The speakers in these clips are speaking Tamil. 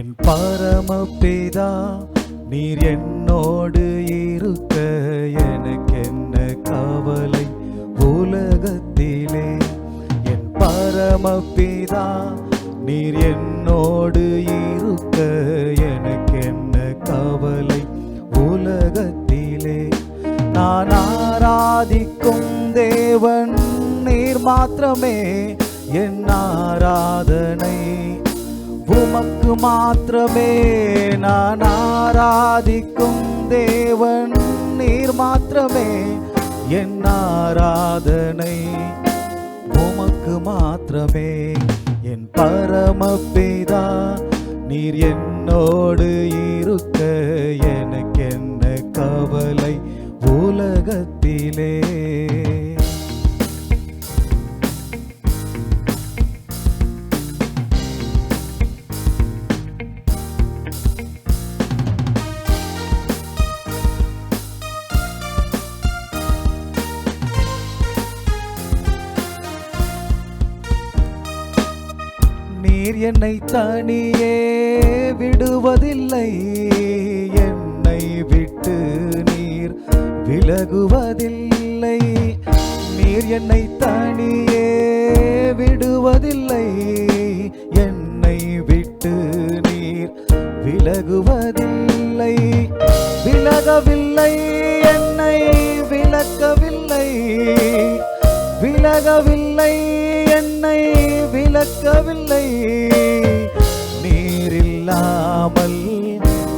என் பரமபிதா நீர் என்னோடு இருக்க. எனக்கு என்ன கவலை உலகத்திலே? என் பரமபிதா நீர் என்னோடு இருக்க. எனக்கு என்ன கவலை உலகத்திலே? நான் ஆராதிக்கும் தேவன் நீர் மாத்திரமே. என் ஆராதனை உமக்கு மாத்திரமே நான் ஆராதிக்கும் தேவன் நீர் மாத்திரமே என் ஆராதனை உமக்கு மாத்திரமே என் பரமபிதா நீர் என்னோடு இருக்க நீர் என்னை தனியே விடுவதில்லை. என்னை விட்டு நீர் விலகுவதில்லை. நீர் என்னை தனியே விடுவதில்லை. என்னை விட்டு நீர் விலகுவதில்லை. விலகவில்லை. என்னை விலக்கவில்லை. விலகவில்லை. நடக்கவில்லை. நீரில்லாமல்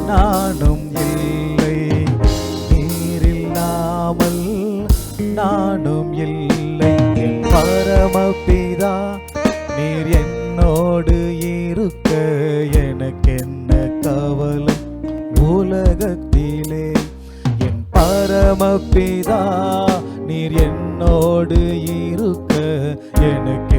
நானும் இல்லை. நீரில்லாமல் நானும் இல்லை. என் பரமபிதா நீர் என்னோடு இருக்க. எனக்கு என்ன கவலை உலகத்திலே? என் பரமபிதா நீர் என்னோடு இருக்க. எனக்கு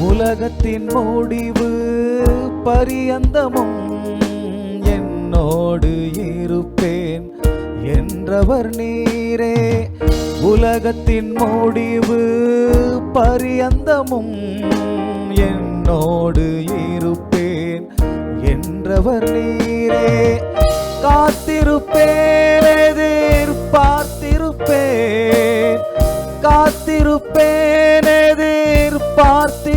உலகத்தின் முடிவு பரியந்தமும் என்னோடு இருப்பேன் என்றவர் நீரே. உலகத்தின் முடிவு பரியந்தமும் என்னோடு இருப்பேன் என்றவர் நீரே. காத்திருப்பேன் எதிர்பார்த்திருப்பேன். காத்திருப்பேன் எதிர்பார்த்திருப்பேன்.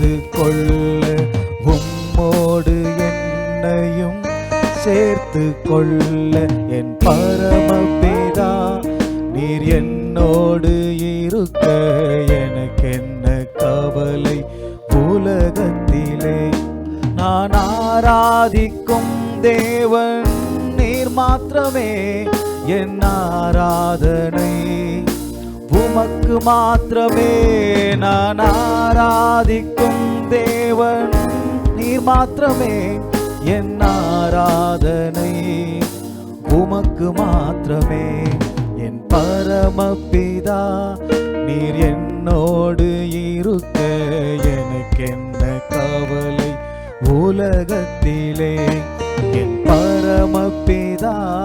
சேர்த்து கொள்ள உம்மோடு என்னையும் சேர்த்து கொள்ள. என் பரமபிதா நீர் என்னோடு இருக்க. எனக்கு என்ன கவலை உலகத்திலே? நான் ஆராதிக்கும் தேவன் நீர் மாத்திரமே. என் ஆராதனை உமக்கு மாத்திரமே. நான் ஆராதிக்கும் தேவன். நீர் மாத்திரமே. என் ஆராதனை உமக்கு மாத்திரமே. என் பரமபிதா நீர் என்னோடு இருக்க. எனக்கு என்ன கவலை உலகத்திலே. என் பரமபிதா